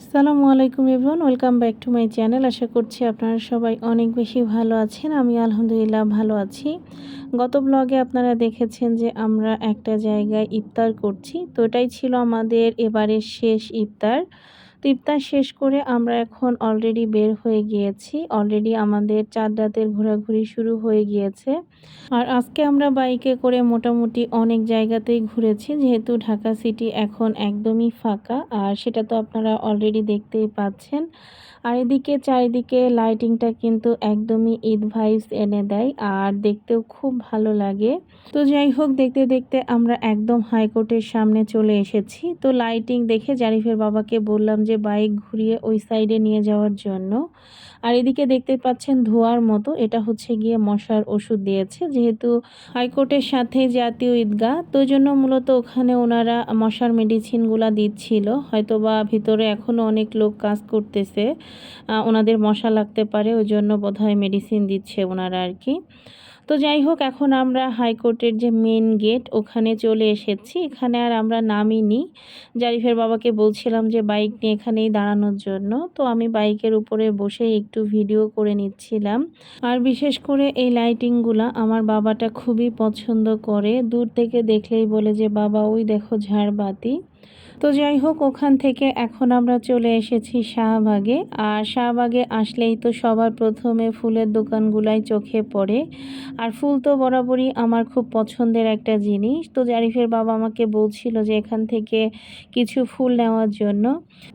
আসসালামু আলাইকুম everyone welcome back to my channel. আশা করছি আপনারা সবাই অনেক বেশি ভালো আছেন। আমি আলহামদুলিল্লাহ ভালো আছি। গত ব্লগে আপনারা দেখেছেন যে আমরা একটা জায়গায় ইফতার করছি। তো এটাই ছিল আমাদের এবারের শেষ ইফতার। তো ইফতার শেষ করে আমরা এখন অলরেডি বের হয়ে গিয়েছি। অলরেডি আমাদের চার রাতের ঘোরাঘুরি শুরু হয়ে গিয়েছে। আর আজকে আমরা বাইকে করে মোটামুটি অনেক জায়গাতেই ঘুরেছি, যেহেতু ঢাকা সিটি এখন একদমই ফাঁকা। আর সেটা তো আপনারা অলরেডি দেখতেই পাচ্ছেন। আর এদিকে চারিদিকে লাইটিংটা কিন্তু একদমই ঈদ ভাইবস এনে দেয় আর দেখতেও খুব ভালো লাগে। তো যাই হোক, দেখতে দেখতে আমরা একদম হাইকোর্টের সামনে চলে এসেছি। তো লাইটিং দেখে জারিফের বাবাকে বললাম যে, বাইক ঘুরিয়ে ওই সাইডে নিয়ে যাওয়ার জন্য। আর এদিকে দেখতে পাচ্ছেন ধোয়ার মতো। এটা হচ্ছে গিয়ে মশার ওষুধ দিয়েছে, যেহেতু হাইকোর্টের সাথে জাতীয় ঈদগাহ। তো জন্য মূলত ওখানে ওনারা মশার মেডিসিনগুলা দিচ্ছিল। হয়তো বা ভিতরে এখনও অনেক লোক কাজ করতেছে। ওনাদের মশা লাগতে পারে, ওই জন্য বোধহয় মেডিসিন দিচ্ছে ওনারা আর কি। তো যাই হোক, এখন আমরা হাইকোর্টের যে মেন গেট ওখানে চলে এসেছি। এখানে আর আমরা নামিনি। জারিফের বাবাকে বলছিলাম যে বাইক নিয়ে এখানেই দাঁড়ানোর জন্য। তো আমি বাইকের উপরে বসে একটু ভিডিও করে নিচ্ছিলাম। আর বিশেষ করে এই লাইটিংগুলা আমার বাবাটা খুবই পছন্দ করে। দূর থেকে দেখলেই বলে যে, বাবা, ওই দেখো ঝাড়বাতি। তো যাই হোক, ওখান থেকে এখন আমরা চলে এসেছি শাহবাগে। আর শাহবাগে আসলেই তো সবার প্রথমে ফুলের দোকানগুলাই চোখে পড়ে। আর ফুল তো বরাবরই আমার খুব পছন্দের একটা জিনিস। তো জারিফের বাবা আমাকে বলছিল যে এখান থেকে কিছু ফুল নেওয়ার জন্য।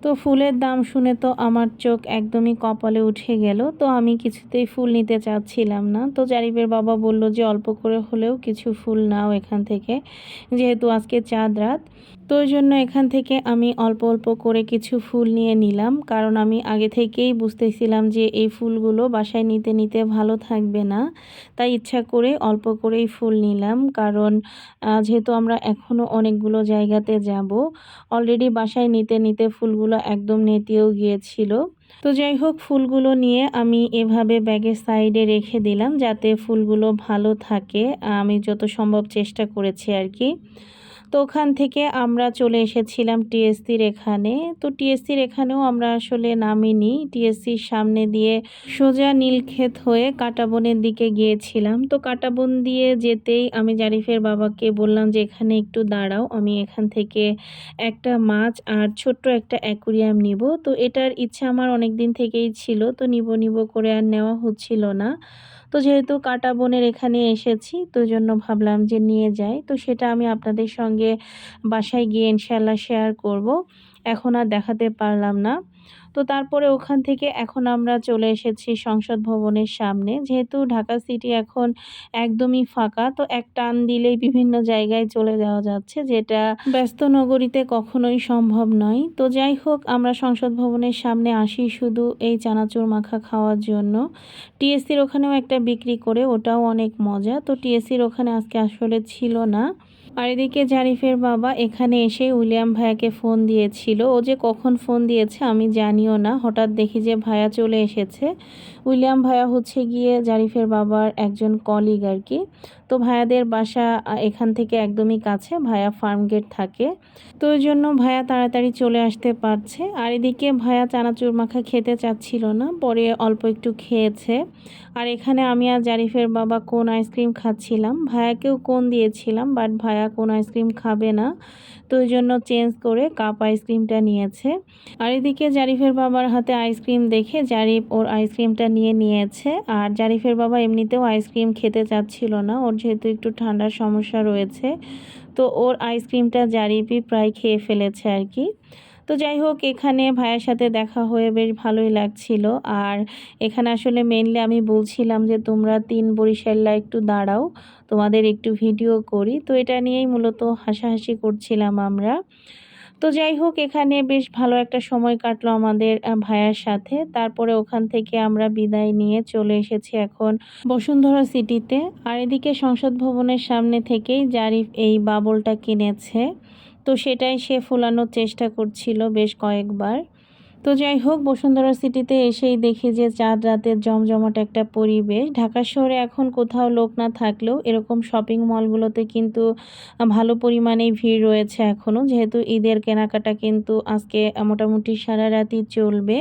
তো ফুলের দাম শুনে তো আমার চোখ একদমই কপালে উঠে গেল। তো আমি কিছুতেই ফুল নিতে চাচ্ছিলাম না। তো জারিফের বাবা বলল যে অল্প করে হলেও কিছু ফুল নাও এখান থেকে। যেহেতু আজকে চাঁদ রাত তো ওই জন্য এখান থেকে আমি অল্প অল্প করে কিছু ফুল নিয়ে নিলাম। কারণ আমি আগে থেকেই বুঝতেছিলাম যে এই ফুলগুলো বাসায় নিতে নিতে ভালো থাকবে না। তাই ইচ্ছা করে অল্প করেই ফুল নিলাম। কারণ যেহেতু আমরা এখনও অনেকগুলো জায়গাতে যাব অলরেডি বাসায় নিতে নিতে ফুলগুলো একদম নেতিয়েও গিয়েছিল। তো যাই হোক, ফুলগুলো নিয়ে আমি এভাবে ব্যাগের সাইডে রেখে দিলাম যাতে ফুলগুলো ভালো থাকে। আমি যত সম্ভব চেষ্টা করেছি আর কি। তো ওখান থেকে আমরা চলে এসেছিলাম টিএসসির এখানে তো টিএসসির এখানেও আমরা আসলে নামিনি। টিএসসির সামনে দিয়ে সোজা নীলক্ষেত হয়ে কাটাবনের দিকে গিয়েছিলাম। তো কাটাবন দিয়ে যেতেই আমি জারিফের বাবাকে বললাম যে, এখানে একটু দাঁড়াও, আমি এখান থেকে একটা মাছ আর ছোট্ট একটা অ্যাকুরিয়াম নিব। তো এটার ইচ্ছা আমার অনেক দিন থেকেই ছিল। তো নিব নিব করে আর নেওয়া হচ্ছিল না। তো যেহেতু কাটা বনের এখানে এসেছি, তো জন্য ভাবলাম যে নিয়ে যাই। তো সেটা আমি আপনাদের সঙ্গে বাসায় গিয়ে ইনশাল্লাহ শেয়ার করব। এখন আর দেখাতে পারলাম না। তো তারপরে ওখান থেকে এখন আমরা চলে এসেছি সংসদ ভবনের সামনে। যেহেতু ঢাকা সিটি এখন একদমই ফাঁকা, তো এক টান দিলেই বিভিন্ন জায়গায় চলে যাওয়া যাচ্ছে, যেটা ব্যস্ত নগরীতে কখনোই সম্ভব নয়। তো যাই হোক, আমরা সংসদ ভবনের সামনে আসি শুধু এই চানাচুর মাখা খাওয়ার জন্য। টিএসসির ওখানেও একটা বিক্রি করে, ওটাও অনেক মজা। তো টিএসসির ওখানে আজকে আসলে ছিল না। আর এদিকে জারিফের বাবা এখানে এসে উইলিয়াম ভাইয়াকে ফোন দিয়েছিল। ও যে কখন ফোন দিয়েছে আমি জানিও না। হঠাৎ দেখি যে ভাইয়া চলে এসেছে। উইলিয়াম ভাইয়া হচ্ছে গিয়ে জারিফের বাবার একজন কলিগ আর কি। তো ভায়াদের বাসা এখান থেকে একদমই কাছে ভায়া ফার্ম গেট থাকে। তো ওই জন্য ভায়া তাড়াতাড়ি চলে আসতে পারছে। আর এদিকে ভায়া চানাচুর মাখা খেতে চাচ্ছিল না, পরে অল্প একটু খেয়েছে। আর এখানে আমি আর জারিফের বাবা কোন আইসক্রিম খাচ্ছিলাম ভায়াকেও কোন দিয়েছিলাম বাট ভায়া কোন আইসক্রিম খাবে না। তো ওই জন্য চেঞ্জ করে কাপ আইসক্রিমটা নিয়েছে। আর এদিকে জারিফের বাবার হাতে আইসক্রিম দেখে জারিফ ওর আইসক্রিমটা নিয়ে নিয়েছে। আর জারিফের বাবা এমনিতেও আইসক্রিম খেতে চাচ্ছিল না। ওর যেহেতু একটু ঠান্ডার সমস্যা রয়েছে, তো ওর আইসক্রিমটা জারিফই প্রায় খেয়ে ফেলেছে আর কি। তো যাই হোক, এখানে ভাইয়ের সাথে দেখা হয়ে বেশ ভালোই লাগছিল। আর এখানে আসলে মেনলি আমি বলছিলাম যে, তোমরা তিন বরিশাল্লা একটু দাঁড়াও, তোমাদের একটু ভিডিও করি। তো এটা নিয়েই মূলত হাসাহাসি করছিলাম আমরা। তো যাই হোক, এখানে বেশ ভালো একটা সময় কাটলো আমাদের ভাইয়ার সাথে। তারপরে ওখান থেকে আমরা বিদায় নিয়ে চলে এসেছি এখন বসুন্ধরা সিটিতে আর এদিকে সংসদ ভবনের সামনে থেকেই জারিফ এই বাবলটা কিনেছে। তো সেটাই সে ফোলানোর চেষ্টা করছিল বেশ কয়েকবার। তো যাই হোক, বসুন্ধরা সিটিতে এসেই দেখি যে চাঁদ রাতের জমজমাট একটা পরিবেশ। ঢাকা শহরে এখন কোথাও লোক না থাকলেও এরকম শপিং মলগুলোতে কিন্তু ভালো পরিমাণেই ভিড় রয়েছে এখনও যেহেতু ঈদের কেনাকাটা কিন্তু আজকে মোটামুটি সারা রাতই চলবে।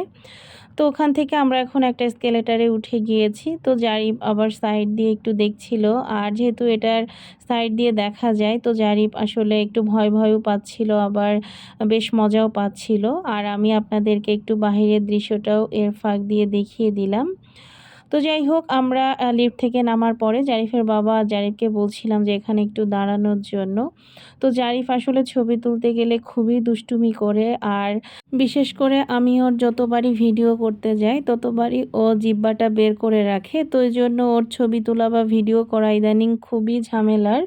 তো ওখান থেকে আমরা এখন একটা স্কেলেটারে উঠে গিয়েছি। তো জারি আবার সাইড দিয়ে একটু দেখছিল। আর যেহেতু এটার সাইড দিয়ে দেখা যায়, তো জারিফ আসলে একটু ভয় ভয়ও পাচ্ছিল, আবার বেশ মজাও পাচ্ছিল। আর আমি আপনাদেরকে একটু বাহিরের দৃশ্যটাও এর ফাঁক দিয়ে দেখিয়ে দিলাম। তো যাই হোক, আমরা লিফট থেকে নামার পরে জারিফের বাবা জারিফকে বলছিলাম যে এখানে একটু দাঁড়ানোর জন্য। তো জারিফ আসলে ছবি তুলতে গেলে খুবই দুষ্টুমি করে আর বিশেষ করে আমি ওর যতবারই ভিডিও করতে যাই, ততবারই ও জিব্বাটা বের করে রাখে। তো এই জন্য ওর ছবি তোলা বা ভিডিও করা ইদানিং খুবই ঝামেলার।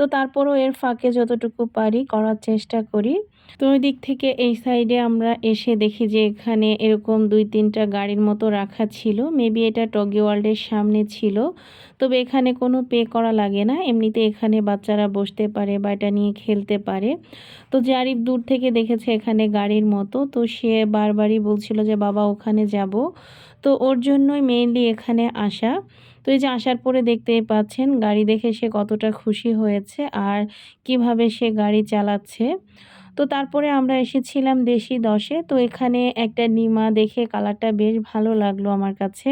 তো তারপরও এর ফাঁকে যতটুকু পারি করার চেষ্টা করি। তো ওই দিক থেকে এই সাইডে আমরা এসে দেখি যে এখানে এরকম দুই তিনটা গাড়ির মতো রাখা ছিল। মেবি এটা টগি ওয়ার্ল্ডের সামনে ছিল। তবে এখানে কোনো পে করা লাগে না। এমনিতে এখানে বাচ্চারা বসতে পারে বা এটা নিয়ে খেলতে পারে। তো জারিফ দূর থেকে দেখেছে এখানে গাড়ির মতো, তো সে বারবারই বলছিল যে, বাবা, ওখানে যাব। তো ওর জন্যই মেইনলি এখানে আসা। তো এই যে আসার পরে দেখতেই পাচ্ছেন, গাড়ি দেখে সে কতটা খুশি হয়েছে আর কীভাবে সে গাড়ি চালাচ্ছে। তো তারপরে আমরা এসেছিলাম দেশি দশে, তো এখানে একটা নিমা দেখে কালারটা বেশ ভালো লাগল আমার কাছে।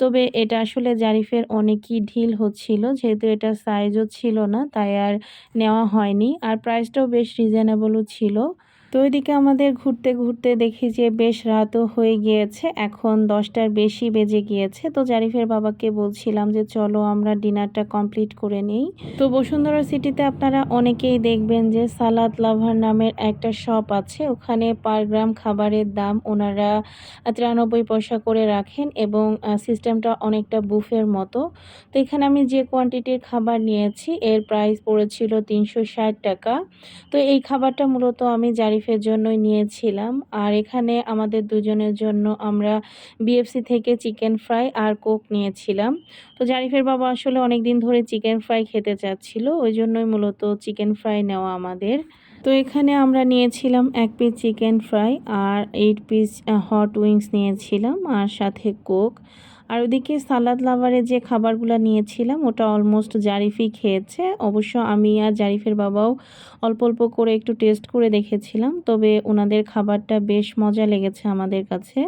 তবে এটা আসলে জারিফের অনেকই ঢিল হচ্ছিল, যেহেতু এটা সাইজও ছিল না, তাই আর নেওয়া হয়নি। আর প্রাইসটাও বেশ রিজনেবলও ছিল। তো ওইদিকে আমাদের ঘুরতে ঘুরতে দেখি যে বেশ রাতও হয়ে গিয়েছে, এখন দশটার বেশি বেজে গিয়েছে। তো জারিফের বাবাকে বলছিলাম যে চলো আমরা ডিনারটা কমপ্লিট করে নিই। তো বসুন্ধরা সিটিতে আপনারা অনেকেই দেখবেন যে সালাদ লাভার নামের একটা শপ আছে। ওখানে পার গ্রাম খাবারের দাম ওনারা তিরানব্বই পয়সা করে রাখেন এবং সিস্টেমটা অনেকটা বুফের মতো। তো এখানে আমি যে কোয়ান্টিটির খাবার নিয়েছি, এর প্রাইস পড়েছিল তিনশো ষাট টাকা। তো এই খাবারটা মূলত আমি জারিফ শরীফের জন্যই নিয়েছিলাম। আর এখানে আমাদের দুজনের জন্য আমরা বিএফসি থেকে চিকেন ফ্রাই আর কোক নিয়েছিলাম। তো জারিফের বাবা আসলে অনেক দিন ধরে চিকেন ফ্রাই খেতে চাচ্ছিল, ওই জন্যই মূলত চিকেন ফ্রাই নেওয়া আমাদের। তো এখানে আমরা নিয়েছিলাম এক পিস চিকেন ফ্রাই আর এইট পিস হট উইংস নিয়েছিলাম আর সাথে কোক আর ওদিকে সালাদ লাভারে যে খাবারগুলো নিয়েছিলাম, ওটা অলমোস্ট জারিফই খেয়েছে। অবশ্য আমি আর জারিফের বাবাও অল্প অল্প করে একটু টেস্ট করে দেখেছিলাম, তবে ওনাদের খাবারটা বেশ মজা লেগেছে আমাদের কাছে।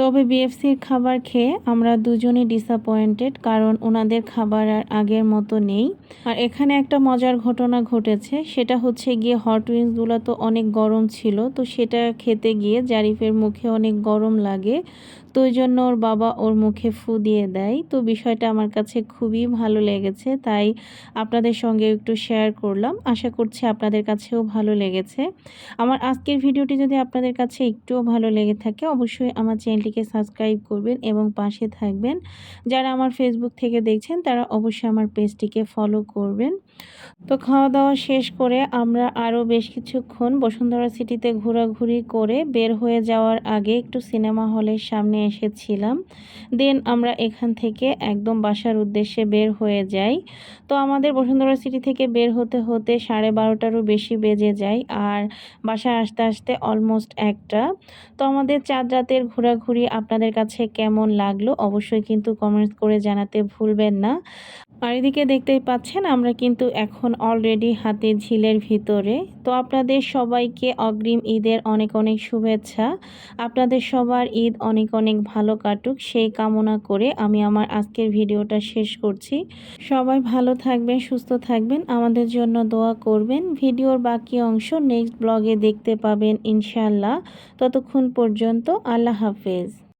তবে বিএফসির খাবার খেয়ে আমরা দুজনই ডিসঅ্যাপয়েন্টেড কারণ ওনাদের খাবার আর আগের মতো নেই। আর এখানে একটা মজার ঘটনা ঘটেছে, সেটা হচ্ছে গিয়ে হট উইংসগুলো তো অনেক গরম ছিল, তো সেটা খেতে গিয়ে জারিফের মুখে অনেক গরম লাগে। তো ওই জন্য ওর বাবা ওর মুখে ফু দিয়ে দেয়। তো বিষয়টা আমার কাছে খুবই ভালো লেগেছে, তাই আপনাদের সঙ্গে একটু শেয়ার করলাম। আশা করছি আপনাদের কাছেও ভালো লেগেছে। আমার আজকের ভিডিওটি যদি আপনাদের কাছে একটুও ভালো লেগে থাকে, অবশ্যই আমার চ্যানেলটিকে সাবস্ক্রাইব করবেন এবং পাশে থাকবেন। যারা আমার ফেসবুক থেকে দেখছেন, তারা অবশ্যই আমার পেজটিকে ফলো করবেন। তো খাওয়া দাওয়া শেষ করে আমরা আরও বেশ কিছুক্ষণ বসুন্ধরা সিটিতে ঘোরাঘুরি করে বের হয়ে যাওয়ার আগে একটু সিনেমা হলের সামনে এসেছিলাম। দেন আমরা এখান থেকে একদম বাসার উদ্দেশ্যে বের হয়ে যাই। তো আমাদের বসুন্ধরা সিটি থেকে বের হতে হতে সাড়ে বারোটারও বেশি বেজে যায় আর বাসায় আসতে আসতে অলমোস্ট একটা। তো আমাদের চাঁদ রাতের ঘোরাঘুরি আপনাদের কাছে কেমন লাগল? অবশ্যই কিন্তু কমেন্টস করে জানাতে ভুলবেন না। আর এদিকে দেখতেই পাচ্ছেন, আমরা কিন্তু এখন অলরেডি হাতে ঝিলের ভিতরে। তো আপনাদের সবাইকে অগ্রিম ঈদের অনেক অনেক শুভেচ্ছা। আপনাদের সবার ঈদ অনেক অনেক ভালো কাটুক, সেই কামনা করে আমি আমার আজকের ভিডিওটা শেষ করছি। সবাই ভালো থাকবেন, সুস্থ থাকবেন, আমাদের জন্য দোয়া করবেন। ভিডিওর বাকি অংশ নেক্সট ব্লগে দেখতে পাবেন ইনশাল্লাহ ততক্ষণ পর্যন্ত আল্লাহ হাফেজ।